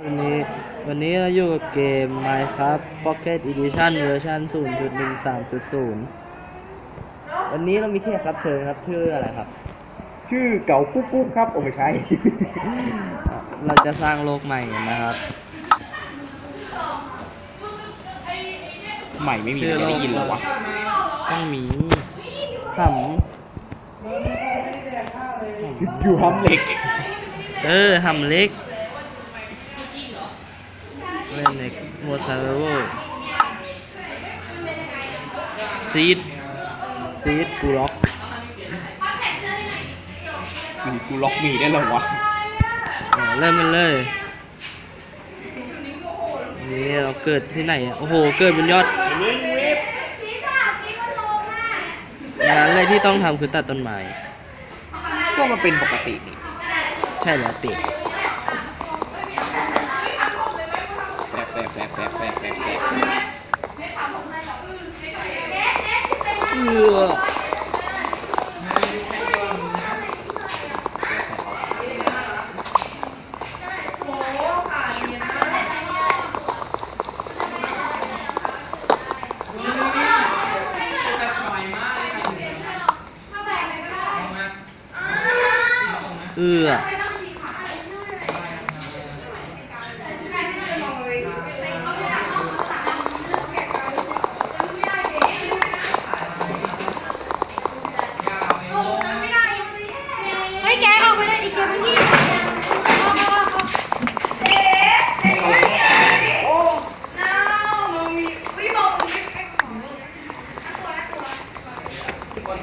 วันนี้วันนี้เราอยู่กับเกม Minecraft Pocket Edition เวอร์ชัน0.13.0 วันนี้เรามีแขกรับเชิญครับชื่ออะไรครับ ชื่อเก่ากุ๊กกุ๊กครับโอ้ไม่ใช่ เราจะสร้างโลกใหม่นะครับ ใหม่ไม่มีมันจะได้ยินเหรอวะ ต้องมีขอยู่ทำเหล็กำเออหำเล็ก เล่นในโมซาโรซีดซีดกูล็อกสีกูล็อกมีได้เหรอวะเออเริ่มกันเลยนี่เราเกิดที่ไหนอะโอ้โห เกิดบนยอดลิงวิบงานแรกที่ต้องทำคือตัดต้นไม้ ก็มาเป็นปกตินี่ ใช่แล้วเป็ด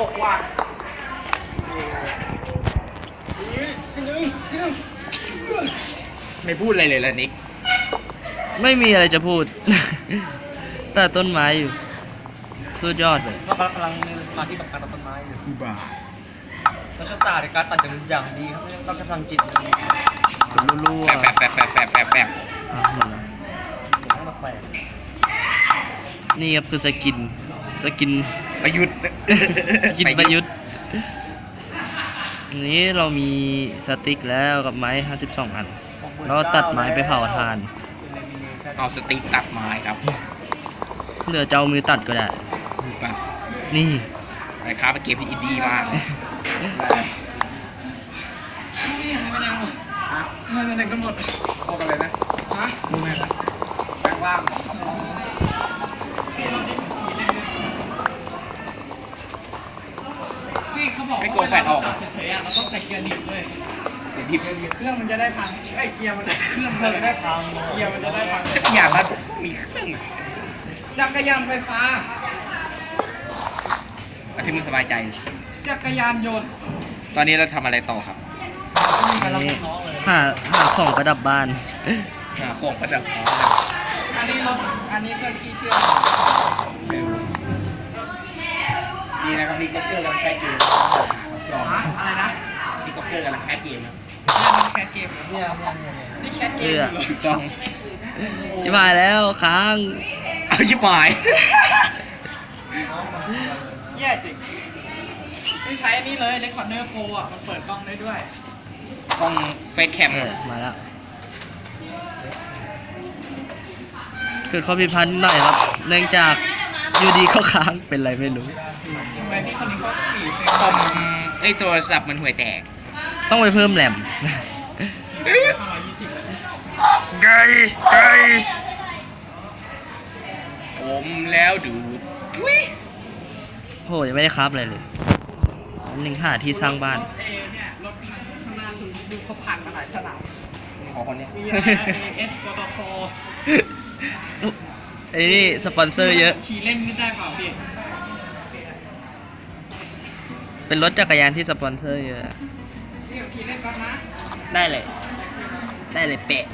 ตัวบนโต๊ะว่ะไม่พูดอะไรเลยล่ะนิกไม่มีอะไรจะพูดตัดต้นไม้อยู่สุดยอดเลยเรากำลังมีสมาธิกับการตัดต้นไม้อยู่กูบ้าเราใช้ศาสตร์ในการตัดอย่างอย่างดีครับไม่ต้องใช้พลังจิตอย่างนี้เป็นรั่วแฟร์แฟร์แฟร์แฟร์แฟร์แฟร์ๆอะหมดแล้วต้องมาแปลกนี่ครับคือสกินสกิน ประยุทธ์ กินประยุทธ์อันนี้เรามีสติ๊กแล้วกับไม้ 52 อัน เราตัดไม้ไปเผาทาน เอาสติ๊กตัดไม้ครับเหลือจะเอามือตัดก็ได้กูบ้านี่ไอ้ค้าเป็นเกมที่อินดี้มากเลยฮะไม่ไปไหนกันหมดบอกอะไรนะ ฮะมึงไงนะแบงล่าง ไม่กลัวแฟนออก เฉยๆอะเราต้องใส่เกียร์ดิบด้วยเสียดิบเครื่องมันจะได้พังไอ้ยเกียร์มันเครื่องมันจะได้พังเกียร์มันจะได้พังจักรยานนั้นมีเครื่องจักรยานไฟฟ้า อันที่มึงสบายใจ จักรยานยนต์ตอนนี้เราทำอะไรต่อครับนี่หาหาของประดับบ้าน หาของประดับอันนี้รถอันนี้เพื่อนพี่เชื่อไม่รู้ นี่นะครับพี่ก็เกอร์กำลังแคสเกมยอมฮะอะไรนะพี่ก็เกอร์กำลังแคสเกมนะเนี่ยมันแคสเกมเหรอเนี่ยเนี่ยเนี่ยเนี่ยนี่แคสเกเลืมอเหรอถูกต้องชิบหายแล้วค้างเอาชิบหายแย่จริงนี่ใช้อันนี้เลยเรคคอร์เนอร์โปรอะมันเปิดกล้องได้ด้วยกล้องเฟซแคมเออมาแล้วเกิดข้อผิดพลาดนิดหน่อยครับ เนื่องจากอยูดีเข้าค้าง เป็นไรไม่รู้ทำไมพี่คนนี้เขาปีเซ็คอมไอยโทรศัพท์มันห่วยแตกต้องไปเพิ่มแรมห้าร้อยยี่สิบไกลไกลอมแล้วดูดทุยโหยังไม่ได้ครับอะไรเลยอันหนึ่งหาที่สร้างบ้าน รถเอเนี่ยรถข้างหน้าคือดูเขาผ่านมาหลายสนามของคนเนี้ยมีอะไรนะเอสปตทไอ้นี่ สปอนเซอร์เยอะ ขี่เล่นไม่ได้เปล่าพี่ เป็นรถจักรยานที่สปอนเซอร์เยอะพี่กับขี่เล่นก่อนนะได้เลย ได้เลยเป๊ะ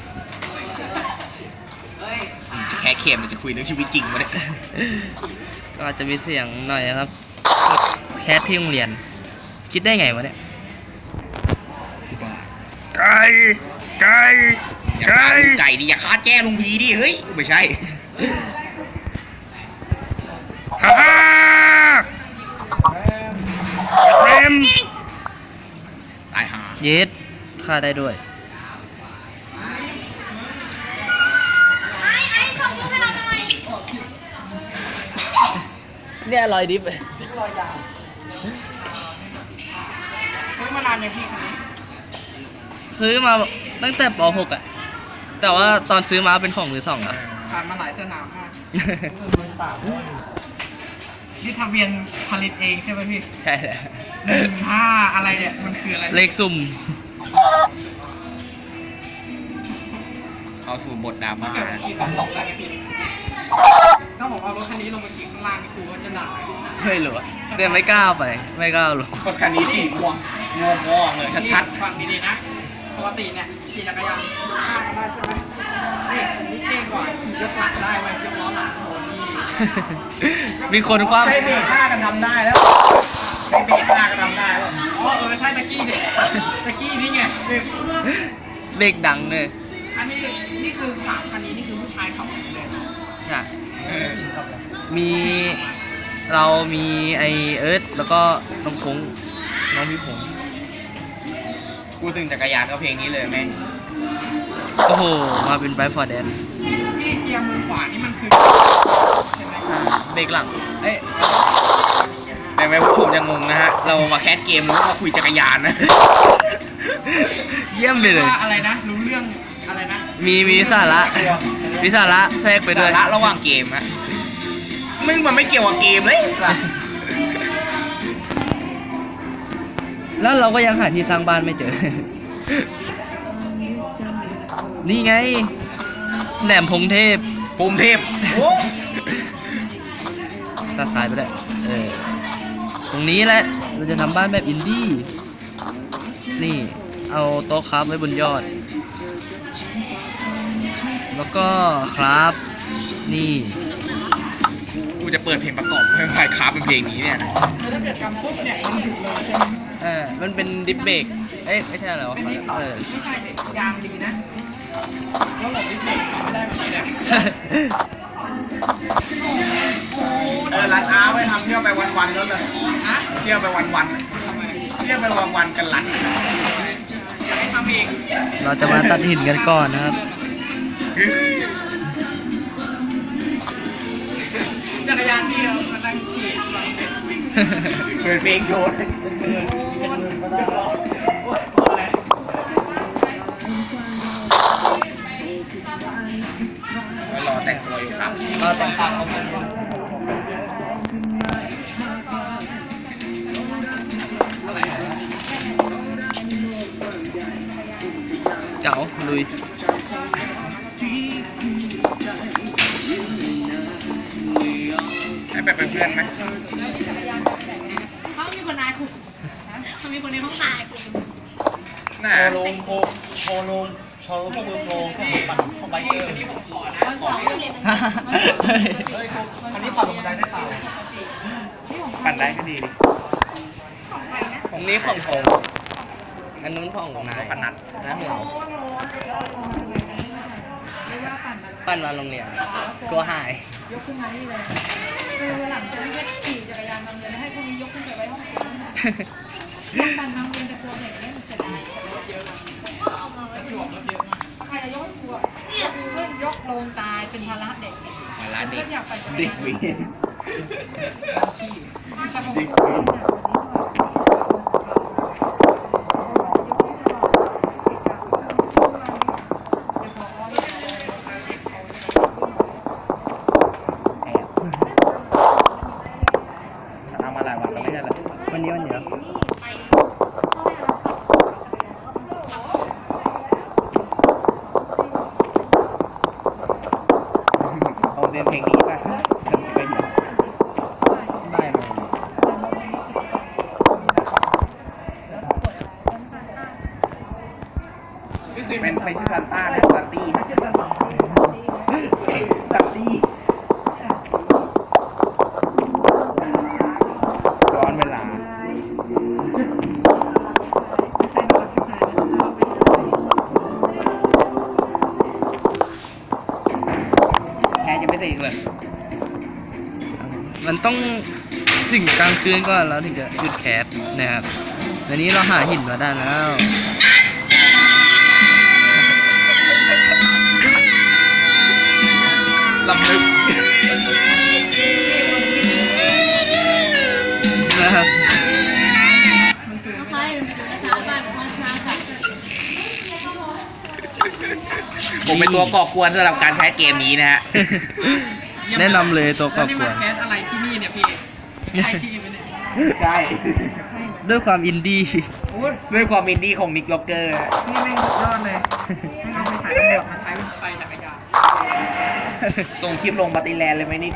เอ้ยจะแค่เค็มหรือจะคุยเรื่องชีวิตจริงวะเนี่ยก็อาจจะมีเสียงหน่อยนะครับ แคสที่โรงเรียน คิดได้ไงวะเนี่ยไก่ไก่อย่าฆ่าลุงไก่ดิอย่าฆ่าแจ้ลุงพีดิเฮ้ยไม่ใช่ ฮ่า เยสฆ่าได้ด้วยเนี่ยลอยดิฟซื้อมานานยังพี่คะซื้อมาตั้งแต่ป .6 อะ แต่ว่าตอนซื้อมาเป็นของมือสองอะผ่านมาหลายสนามมากมื ที่ทะเบียนผลิตเองใช่ไหมพี่ใช่แหละหนึ่งห้าอะไรเนี่ยมันคืออะไรเลขซุ่ม เข้าสู่บทดราม่าเกิดนะขี่สองตกได้ไงพี่ถ้าผมเอารถคันนี้ลงมาขี่ข้างล่างนี่ครูก็จะด่าไม่รู้อะแต่ไม่กล้าไป ไม่กล้าลงรถคันนี้สีม่วงม่วงม่วงเลยชัดฟังดีๆนะปกติเนี่ยขี่จักรยานข้ามได้ใช่ไหมนี่ผมนี่เท่กว่าขี่ยกหลังได้ไว้ยยกล้อหลังโอ้นี่ มีคนคว้าๆใช้เบรกห้ากันทำได้แล้วใช้เบรกห้ากันทำได้แล้วอ๋อเออใช่ตะกี้เนี่ยตะกี้นี่ไงเลขดังเลยอันนี้นี่คือสามคันนี้นี่คือผู้ชายขับหมดเลยใช่มีเรามีไอเอิร์ธแล้วก็น้องพงษ์น้องพี่พงษ์พูดถึงจักรยานก็เพลงนี้เลยแม่งโอ้โห มาเป็นไบฟอร์แดนนี่เกียร์มือขวานี่มันคือใช่ไหม เบรกหลัง เอ้ยแต่แม่ผู้ชมจะงงนะฮะ เรามาแคสเกมแล้วก็มาคุยจักรยานนะ เยี่ยมไปเลย ว่าอะไรนะ รู้เรื่องอะไรนะมีมีสาระ มีสาระแทรกไปด้สาวย ระระหว่างเกมฮะ มึงมันไม่เกี่ยวกับเกมเลยสัสแล้วเราก็ยังหาที่สร้างบ้านไม่เจอ นี่ไง แหลมพงเทพภูมิเทพโอ้ ตาซ้ายไปได้เออตรงนี้แหละเราจะทำบ้านแบบอินดี้นี่ เอาโต๊ะครับไว้บนยอด แล้วก็ครับนี่กูจะเปิดเพลงประกอบให้ไมค์คราฟเป็นเพลงนี้เนี่ยนะแล้วถ้าเกิดกำปุ๊บเนี่ยมันหยุดเลยใช่ไหมเออมันเป็นดิฟเบรกเอ้ยไม่ใช่เหรอไม่วะใช่เออไม่ใช่สิยางดีนะแล้วหลบดิสเบรกไม่ได้แบบนี้เลย เออรันอาร์ไปทำเที่ยวไปวันๆแล้วเลยฮะเที่ยวไปวันทำไมๆเที่ยวไปวันๆกันรันอยากให้ทำเองเราจะมาตัดหินกันก่อนนะครับ จักรยานที่เรามานั่งขี่ฟังเพลงเปิดเพลงโชว์โอ้มันโอ้ยพอแล้ว ไว้รอแต่งตัวอยู่ครับเราแต่งตังเอาอะไรอะเก๋าลุยไอ้แบบเป็นเพื่อนไหมเขามีคนนายคุณเขามีคนในห้องนายคุณน่าโชว์รูมโชว์โชว์รูมโชว์รูมพวกมือโปรพวกมือปั่นไบเกอร์นี่ผมขอนะวันเสาร์เรียนเฮ้ยกูคันนี้ปั่นลงบันไดได้เปล่าปั่นได้ก็ดีดิอันนี้ของผมอันนู้นของนายปนัดนะของเราปั่นมาโรงเรียนกลัวหาย ยกขึ้นมานี่เลยคือวันหลังจะไม่ให้ขี่จักรยานมาโรงเรียนแล้วให้พวกนี้ยกขึ้นไปไว้ห้องน้ำการทำเรียนจะกลัวเด็กเนี่ยมันเสียดายเยอะ นะประจวบรถเยากใครจะยกให้ครูอะเนี่ยครูเพิ่งยกลงตายเป็นภาระเด็กมาละเด็กอยากไปเด็กยานเวียนที่แต่ผมเด็กก็เวียนทำมาหลายวันไม่ใช่เหรอวันนี้วันเดียว แพ้จะไม่ใส่อีกเลยมันต้องถึงกลางคืนก่อนแล้วถึงจะหยุดแคสนะครับอันนี้เราหาหินมาได้แล้วลำลึก ผมเป็นตัวก่อกวนสำหรับการแพ้เกมนี้นะฮะ แนะนำเลยตัวกแล้อวบนี่กมัวนนแคสอะไรที่นี่เนี่ยพี่ใช่ที่ไหมเนี่ยใช่ด้วยความอินดี้ โอ้ยด้วยความอินดี้ของนิกล็อกเกอร์นี่แม่งสุดยอดเลยไม่เอาไปถ่ายตำรวจมาใช้เป็นไฟจักรยานส่งคลิปลงปฏิแลนด์เลยไหมนิก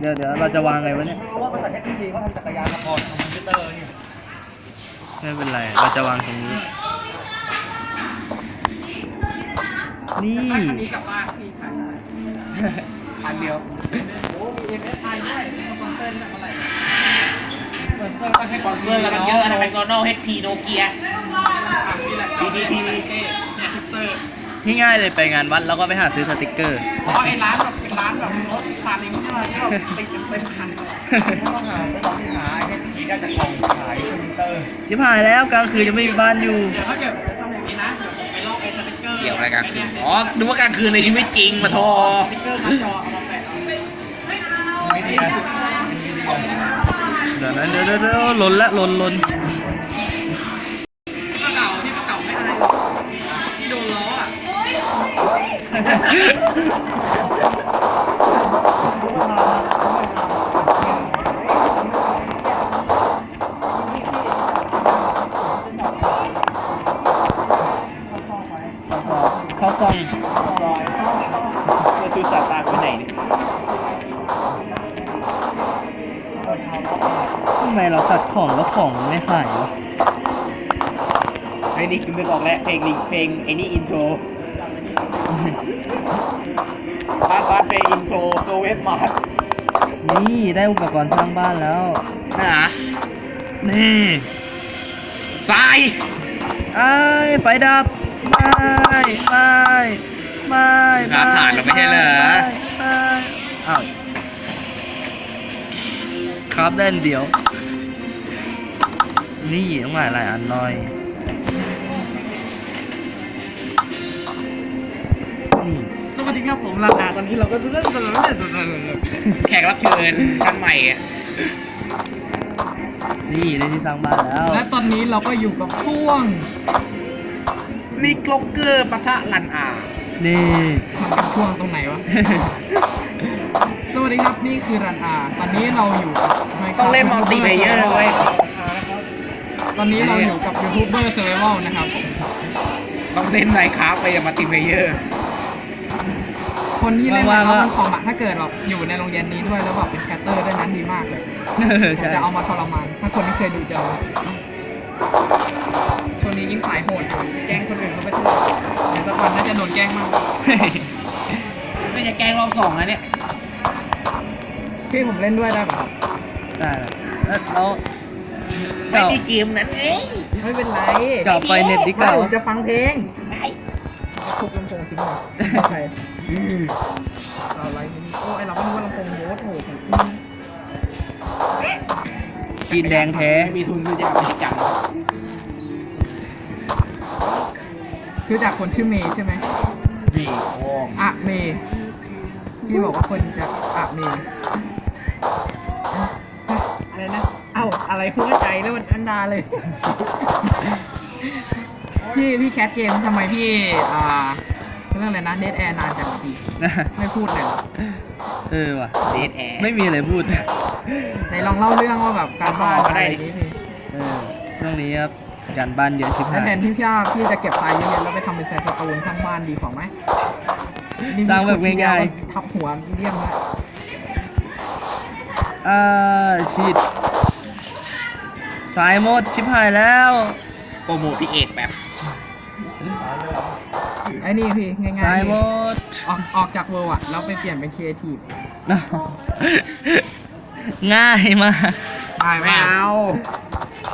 เดี๋ยวเดี๋ยวเราจะวางไงวะเนี่ยรู้ว่าบริษัทเทคโนโลยีเขาทำจักรยานมาก่อนทำคอมพิวเตอร์เนี่ย ไม่เป็นไร เราจะวางตรงนี้ นี่ถ้าคันนี้กลับบ้านพี่ขายได้อันเดียวโอ้มี MSI ด้วยสปอนเซอร์นี่แบบอะไรเหมือนเพื่อนก็ให้สปอนเซอร์กันเยอะนะแมคโดนัลด์เฮดพีโนเกียอะนี่แหละ DDT เนี่ยทิปเตอร์ง่ายๆเลยไปงานวัดแล้วก็ไปหาซื้อสติกเกอร์อ๋อไอ้ร้านแบบเป็นร้านแบบรถซาเล้งใช่ไหมที่แบบติดเต็มคันไม่ต้องหาไม่ต้องที่หาไอ้ที่ได้จากกล่องขายคอมพิวเตอร์ชิบหายแล้วกลางคืนยังไม่มีบ้านอยู่เดี๋ยวถ้าเกิดทำอย่างนี้นะ เกอร์เกี่ยวอะไรกันคืออ๋อ ดูว่ากลางคืนในชีวิตจริงมาโทรสติ๊กเกอร์คัดจอเอามาแปะเอาไม่เอาไม่ดีนะไม่ดีกว่าเดี๋ยวนะเดี๋ยวเดี๋ยวเดี๋ยวหล่นละหล่นหล่น ของแล้วของมันไม่หายวะไอ้นี่คือนึกออกแล้วเพลงนี้เพลงไอ้นี่อินโทรบาสบาสเพลงอินโทรตัวเว็บมาร์ทนี่ได้อุปกรณ์สร้างบ้านแล้ว นะฮะนี่ทรายไอ้ายไฟดับ ไม่ไม่ไม่ครับผ่านเราไม่ใช่เหรอไม่อ้าวครับเด่นเดียว นี่ต้องหลายหลายอันหน่อยสวัสดีครับผมลาลาตอนนี้เราก็เล่นเล่นเล่นเล่นเล่นเล่นแขกรับเชิญท่านใหม่อะ นี่ได้ที่สร้างบ้านแล้วและตอนนี้เราก็อยู่กับพ่วงนิกล็อกเกอร์ปะทะลันอานี่ มันเป็นช่วงตรงไหนวะ สวัสดีครับนี่คือรันอาตอนนี้เราอยู่กับ Minecraft ต้องเล่นมัลติเพลเยอร์เว้ย ตอนนี้เราอยู่กับยูทูบเบอร์เซอร์ไวลนะครับ ต้องเล่นไมค์คราฟไปอย่ามาติเพลเยอร์ คนที่เล่นว่าเขาว่าบนคอมอะถ้าเกิดแบบอยู่ในโรงเรียนนี้ด้วยแล้วแบบเป็นแคสเตอร์ด้วยนั้นดีมากเลยเออผมใช่จะเอามาทรมาน ถ้าคนที่เคยดูจะรู้ช่วงนี้ยิ่งสายโหดอยู่แกล้งคนอื่นเขาไปทั่วเดี๋ยวสักวันน่าจะโดนแกล้งมากไม่จะแกล้งรอบสองนะเนี่ยพี่ผมเล่นด้วยได้ป่ะครับได้แล้วแล้ว ไม่เก่าได้เกมนั้นเอ้ยไม่เป็นไรเก่าไปเน็ตดีกว่าไม่ผมจะฟังเพลงจะทุบลำโพงทิ้งเลยใครเราไลฟ์นี่โอ้ไอเราก็นึกว่าลำโพงโบ๊ทโหของจริงจีนแดงแท้ไม่มีทุนคือจะเอาไปจังคือจากคนชื่อเมย์ใช่ไหมนี่โอ้งอะเมย์พี่บอกว่าคนจากอะเมย์อะไรนะ เอ้าอะไรหัวใจแล้วมันอันดาเลย พี่พี่แคทเกมทำไมพี่ อ่าเรื่องอะไรนะเดทแอร์นานจังพี่ไม่พูดเลยเหรอเออว่ะ เดทแอร์ไม่มีอะไรพูดไหนลองเล่าเรื่องว่าแบบการบ้านอะไรอย่างนี้พี่เออช่วงนี้ครับการบ้านเยอะชิบแล้วหายแทนที่พี่พี่จะเก็บทรายเยอะๆแล้วไปทำเป็นแซนสโตนข้างบ้านดีกว่าไหมนี่สร้างแบบง่ายๆทับหัวเลี่ยมแล้วๆอ่าชิด สายหมดชิบหายแล้ว โปรโมทพี่เอกแบบไอ้นี่พี่ง่ายสายๆหมพี่ดออกออกจากเวอร์อะแล้วไปเปลี่ยนเป็นครีเอทีฟง่ายมาก ง่ายไม่มากเอา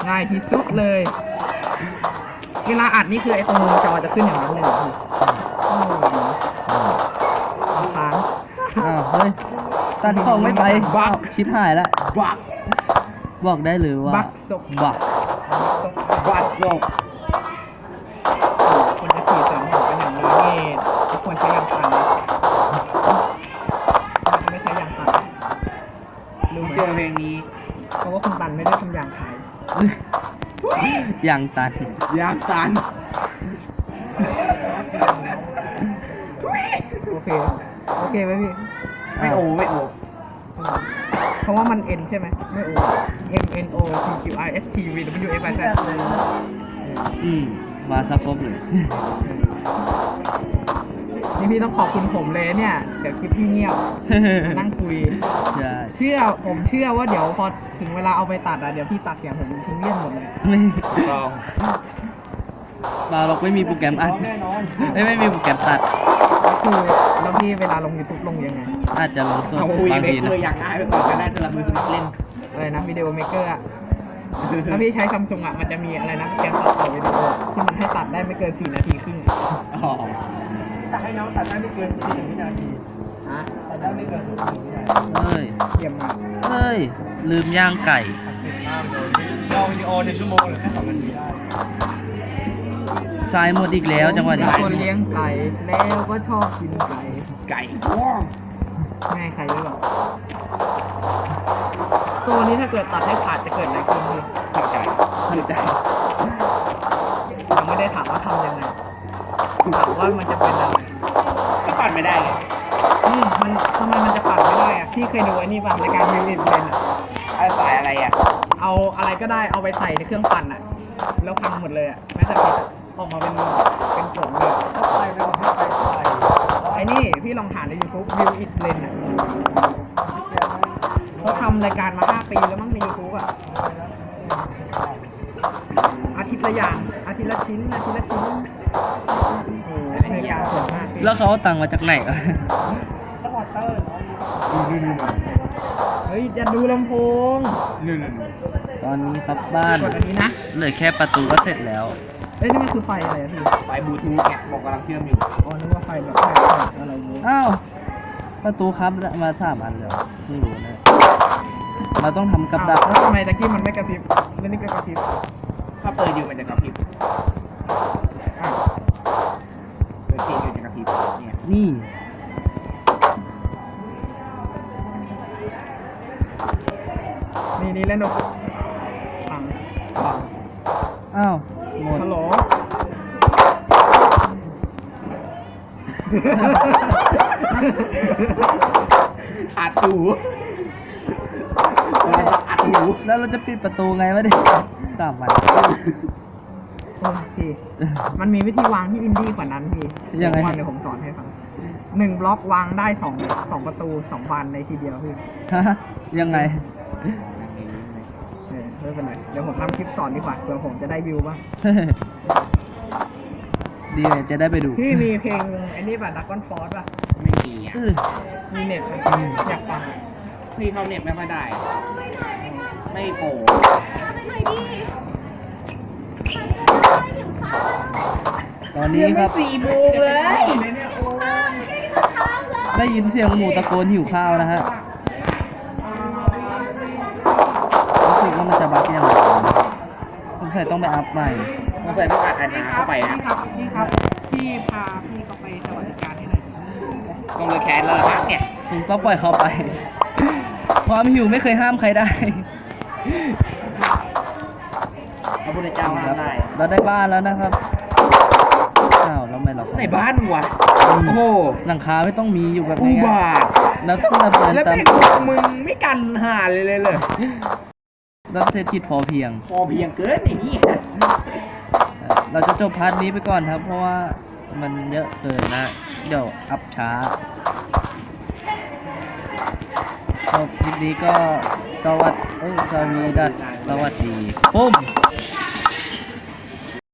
ง่ายที่สุดเลย เวลาอัดนี่คือไอ้ตรงมุมจอจะขึ้นอย่างนั้นเลยเหรอพี่โอ้โหเอาค้าง อ้าวเฮ้ยตัดของไม่ไปบั๊กชิบหายแล้วบัก บอกได้เลยว่าบั๊กจบบักบักโลกคนจะขี่เสริมหัวกันอย่างนี้นี่ควรใช้ยางตันนะไม่ใช้ยางตันรู้ไหมเจอเพลงนี้เพราะว่าคุณตันไม่ได้ทำยางขายอย่างตันยากตันโอเคโอเคไหมพี่ไม่โอไม่โอ เพราะว่ามัน N ใช่ไหมไม่ O M N O T Q I S T V W X Y Z อืมมาซักครบเลย นี่พี่ต้องขอบคุณผมเลยเนี่ยเดี๋ยวคลิปพี่เงียบนั่งคุย ใช่เชื่อผมเชื่อว่าเดี๋ยวพอถึงเวลาเอาไปตัดอะเดี๋ยวพี่ตัดเสียงผมทิ้งเลี่ยนหมดเลยไม่ลองมาหรอกไม่มีโปรแกรมอัดไม่ไม่มีโปรแกรมตัดก็ คือแล้วพี่เวลาลง YouTube ลงยังไงอาจจะลงส่วนเอาวีบางเบทีเกนะอร์อยากได้ไปก่อนก็ได้สำหรับมือสมัครเล่นอะไรนะวิดีโอเมเกอร์อะถ้าพี่ใช้ซัมซุงอะมันจะมีอะไรนะโปรแกรมตัดต่อวิดีโอที่มันให้ตัดได้ไม่เกิน4นาทีครึ่งอ๋อตัดให้น้องตัดได้ไม่เกิน4วินาทีฮะตัดได้ไม่เกิน4วินาทีเอ้ย เยี่ยมมากเอ้ย ลืมย่างไก่ยอวิดีโอหนึ่งชั่วโมงหรือแค่สองนาทีได้ ทรายหมดอีกแล้วจังหวะนี้ คนเลี้ยงไก่แล้วก็ชอบกินไก่ไก่ว้องไม่ให้ใครด้วยหรอกตัวนี้ถ้าเกิดตัดให้ขาดจะเกิดอะไรขึ้นพี่เข้าใจเข้าใจยังไม่ได้ถามว่าทำยังไงถามว่ามันจะเป็นยังไงก็ปั่นไม่ได้ไงอืมมันทำไมมันจะปัดไม่ได้อะพี่เคยดูไอ้นี่ป่ะรายการมิวสิกเลนอะไอ้สายอะไรอะ เอาอะไรก็ได้เอาไปใส่ในเครื่องปั่นอะแล้วพังหมดเลยอะแม้แต่เพชร อะออกมาเป็นเป็นผงเลยไอ้นี่พี่ลองหาใน YouTube มิวสิกเลนอะเขาทำรายการมาห้าปีแล้วมั้งใน YouTube อะอาทิตย์ละอย่างอาทิตย์ละชิ้นอาทิตย์ละชิ้นโอ้โหรายการสวยมากพี่แล้วเขาเอาตังค์มาจากไหนวะเฮ้ยอย่าดูลำโพง ตอนนี้ครับบ้าน กดอันนี้นะ เหลือแค่ประตูก็เสร็จแล้ว เอ้ยนี่มันคือไฟอะไรอะพี่ ไฟบลูทูธเนี่ยบอกกำลังเชื่อมอยู่ อ๋อ นึกว่าไฟแบบไฟอะไรอย่างงี้อ้าวประตูครับมาสามอันแล้วเพิ่งรู้นะ เราต้องทำกับดักอ้าวแล้วทำไมตะกี้มันไม่กระพริบแล้วนี่ก็กระพริบถ้าเปิดอยู่มันจะกระพริบอ้าวเปิดเพลงอยู่จะกระพริบเนี่ยนี่นี่นี่เล่นดนตรีฟังฟังอ้าว หมดฮัลโหลอัดตูเราต้องอัดหูแล้วเราจะปิดประตูไงวะดิสามวันโอ้ยพี่มันมีวิธีวางที่อินดี้กว่านั้นพี่ยังไงวันเดี๋ยวผมสอนให้ฟังหนึ่งบล็อกวางได้สองสองประตูสองบานในทีเดียวพี่ฮะยังไงเออไม่ เป็นไรเดี๋ยวผมทำคลิปสอนดีกว่าเผื่อผมจะได้วิวบ้างดีเลยจะได้ไปดูพี่มีเพลงไอ้นี่ป่ะดักกอนฟอร์ป่ะ ไม่มีอะเออมีเน็ตไหมอืมอยากฟังอะพี่เข้าเน็ตไม่ค่อยได้ ไม่โปรตอนนี้ครับสี่โมงเลยได้ยินเสียงหมูตะโกนหิวข้าวนะฮะ รู้สึก ว่ามันจะบักยังไงสงสัยต้องไปอัพใหม่มาใส่ต้องอัดอันนาเข้าไปนะพี่ครับพี่ครับพี่พาพี่เขาไปสวัสดิการให้หน่อยต้องเลยแคนเลยนะเนี่ยผมต้องปล่อยเขาไป ความหิวไม่เคยห้ามใครได้พระพุทธเจ้าห้ามได้เราได้บ้านแล้วนะครับอ้าวแล้วไมเราในบ้านวะโอ้โหหลังคาไม่ต้องมีอยู่แบบอุง่ายบาทๆแล้วต้องดำเนินแล้วตามเป็นพวกมึงไม่กันหาเลยเลยเลย รัฐเศรษฐกิจพอเพียง พอเพียงเกินอย่างนี้เราจะจบพาร์ทนี้ไปก่อนครับ เพราะว่ามันเยอะเกินนะ เดี๋ยวอัพช้าจบคลิปนี้ก็สวัสดีเอ้ยสวัสดีดัดสวัสดีปุ้ม